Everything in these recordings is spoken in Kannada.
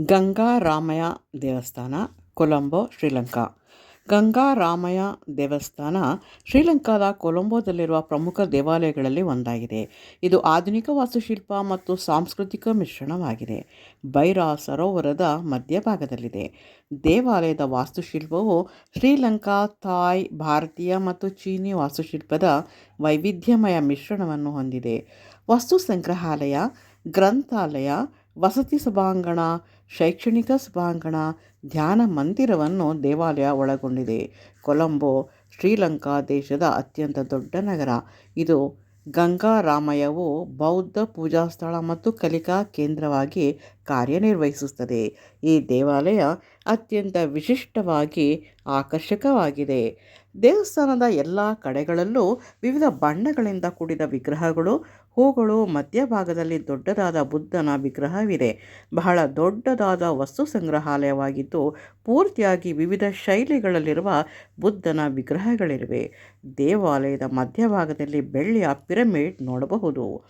ಗಂಗಾರಾಮಯ್ಯ ದೇವಸ್ಥಾನ, ಕೊಲಂಬೋ, ಶ್ರೀಲಂಕಾ. ಗಂಗಾರಾಮಯ್ಯ ದೇವಸ್ಥಾನ ಶ್ರೀಲಂಕಾದ ಕೊಲಂಬೋದಲ್ಲಿರುವ ಪ್ರಮುಖ ದೇವಾಲಯಗಳಲ್ಲಿ ಒಂದಾಗಿದೆ. ಇದು ಆಧುನಿಕ ವಾಸ್ತುಶಿಲ್ಪ ಮತ್ತು ಸಾಂಸ್ಕೃತಿಕ ಮಿಶ್ರಣವಾಗಿದೆ. ಬೈರಾ ಸರೋವರದ ಮಧ್ಯಭಾಗದಲ್ಲಿದೆ. ದೇವಾಲಯದ ವಾಸ್ತುಶಿಲ್ಪವು ಶ್ರೀಲಂಕಾ, ಥಾಯ್, ಭಾರತೀಯ ಮತ್ತು ಚೀನಿ ವಾಸ್ತುಶಿಲ್ಪದ ವೈವಿಧ್ಯಮಯ ಮಿಶ್ರಣವನ್ನು ಹೊಂದಿದೆ. ವಸ್ತು ಸಂಗ್ರಹಾಲಯ ಗ್ರಂಥಾಲಯ ವಸತಿ ಸಭಾಂಗಣ, ಶೈಕ್ಷಣಿಕ ಸಭಾಂಗಣ, ಧ್ಯಾನ ಮಂದಿರವನ್ನು ದೇವಾಲಯ ಒಳಗೊಂಡಿದೆ. ಕೊಲಂಬೋ, ಶ್ರೀಲಂಕಾ ದೇಶದ ಅತ್ಯಂತ ದೊಡ್ಡ ನಗರ. ಇದು ಗಂಗಾರಾಮಯವು ಬೌದ್ಧ ಪೂಜಾ ಸ್ಥಳ ಮತ್ತು ಕಲಿಕಾ ಕೇಂದ್ರವಾಗಿ ಕಾರ್ಯನಿರ್ವಹಿಸುತ್ತದೆ. ಈ ದೇವಾಲಯ ಅತ್ಯಂತ ವಿಶಿಷ್ಟವಾಗಿ ಆಕರ್ಷಕವಾಗಿದೆ. ದೇವಸ್ಥಾನದ ಎಲ್ಲ ಕಡೆಗಳಲ್ಲೂ ವಿವಿಧ ಬಣ್ಣಗಳಿಂದ ಕೂಡಿದ ವಿಗ್ರಹಗಳು, ಹೂಗಳು ಮಧ್ಯಭಾಗದಲ್ಲಿ ದೊಡ್ಡದಾದ ಬುದ್ಧನ ವಿಗ್ರಹವಿದೆ. ಬಹಳ ದೊಡ್ಡದಾದ ವಸ್ತು ಸಂಗ್ರಹಾಲಯವಾಗಿದ್ದು, ಪೂರ್ತಿಯಾಗಿ ವಿವಿಧ ಶೈಲಿಗಳಲ್ಲಿರುವ ಬುದ್ಧನ ವಿಗ್ರಹಗಳಿವೆ. ದೇವಾಲಯದ ಮಧ್ಯಭಾಗದಲ್ಲಿ ಬೆಳ್ಳಿಯ ಪಿರಮಿಡ್ ನೋಡಬಹುದು.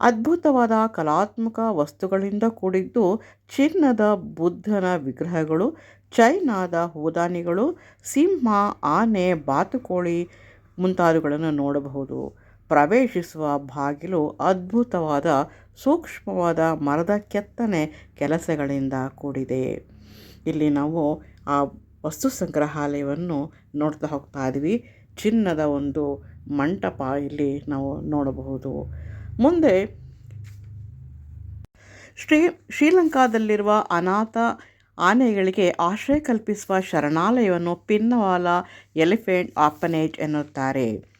ಅದ್ಭುತವಾದ ಕಲಾತ್ಮಕ ವಸ್ತುಗಳಿಂದ ಕೂಡಿದ್ದು ಚಿನ್ನದ ಬುದ್ಧನ ವಿಗ್ರಹಗಳು, ಚೈನಾದ ಹೂದಾನಿಗಳು, ಸಿಂಹ, ಆನೆ, ಬಾತುಕೋಳಿ ಮುಂತಾದವುಗಳನ್ನು ನೋಡಬಹುದು. ಪ್ರವೇಶಿಸುವ ಬಾಗಿಲು ಅದ್ಭುತವಾದ, ಸೂಕ್ಷ್ಮವಾದ ಮರದ ಕೆತ್ತನೆ ಕೆಲಸಗಳಿಂದ ಕೂಡಿದೆ. ಇಲ್ಲಿ ನಾವು ಆ ವಸ್ತು ಸಂಗ್ರಹಾಲಯವನ್ನು ನೋಡ್ತಾ ಹೋಗ್ತಾ ಇದ್ವಿ. ಚಿನ್ನದ ಒಂದು ಮಂಟಪ ಇಲ್ಲಿ ನಾವು ನೋಡಬಹುದು. ಮುಂದೆ ಶ್ರೀ ಶ್ರೀಲಂಕಾದಲ್ಲಿರುವ ಅನಾಥ ಆನೆಗಳಿಗೆ ಆಶ್ರಯ ಕಲ್ಪಿಸುವ ಶರಣಾಲಯವನ್ನು ಪಿನ್ನವಾಲ ಎಲಿಫೆಂಟ್ ಆಪನೇಜ್ ಎನ್ನುತ್ತಾರೆ.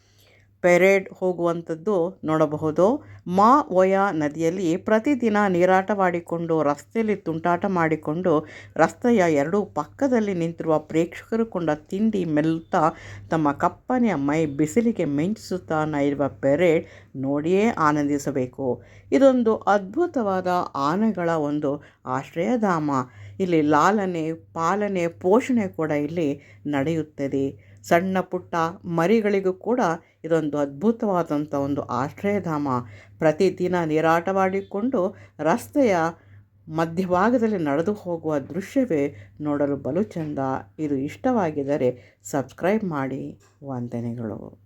ಪೆರೇಡ್ ಹೋಗುವಂಥದ್ದು ನೋಡಬಹುದು. ಮಾ ಓಯಾ ನದಿಯಲ್ಲಿ ಪ್ರತಿದಿನ ನೀರಾಟವಾಡಿಕೊಂಡು, ರಸ್ತೆಯಲ್ಲಿ ತುಂಟಾಟ ಮಾಡಿಕೊಂಡು, ರಸ್ತೆಯ ಎರಡೂ ಪಕ್ಕದಲ್ಲಿ ನಿಂತಿರುವ ಪ್ರೇಕ್ಷಕರು ಕೊಂಡ ತಿಂಡಿ ಮೆಲ್ಲುತ್ತಾ ತಮ್ಮ ಕಪ್ಪನೆಯ ಮೈ ಬಿಸಿಲಿಗೆ ಮಿಂಚಿಸುತ್ತಾ ಇರುವ ಪೆರೇಡ್ ನೋಡಿಯೇ ಆನಂದಿಸಬೇಕು. ಇದೊಂದು ಅದ್ಭುತವಾದ ಆನೆಗಳ ಒಂದು ಆಶ್ರಯಧಾಮ. ಇಲ್ಲಿ ಲಾಲನೆ, ಪಾಲನೆ, ಪೋಷಣೆ ಕೂಡ ಇಲ್ಲಿ ನಡೆಯುತ್ತದೆ. ಸಣ್ಣ ಪುಟ್ಟ ಮರಿಗಳಿಗೂ ಕೂಡ ಇದೊಂದು ಅದ್ಭುತವಾದಂಥ ಒಂದು ಆಶ್ರಯಧಾಮ. ಪ್ರತಿದಿನ ನೀರಾಟವಾಡಿಕೊಂಡು ರಸ್ತೆಯ ಮಧ್ಯಭಾಗದಲ್ಲಿ ನಡೆದು ಹೋಗುವ ದೃಶ್ಯವೇ ನೋಡಲು ಬಲು ಚೆಂದ. ಇದು ಇಷ್ಟವಾಗಿದ್ದರೆ ಸಬ್ಸ್ಕ್ರೈಬ್ ಮಾಡಿ. ವಂದನೆಗಳು.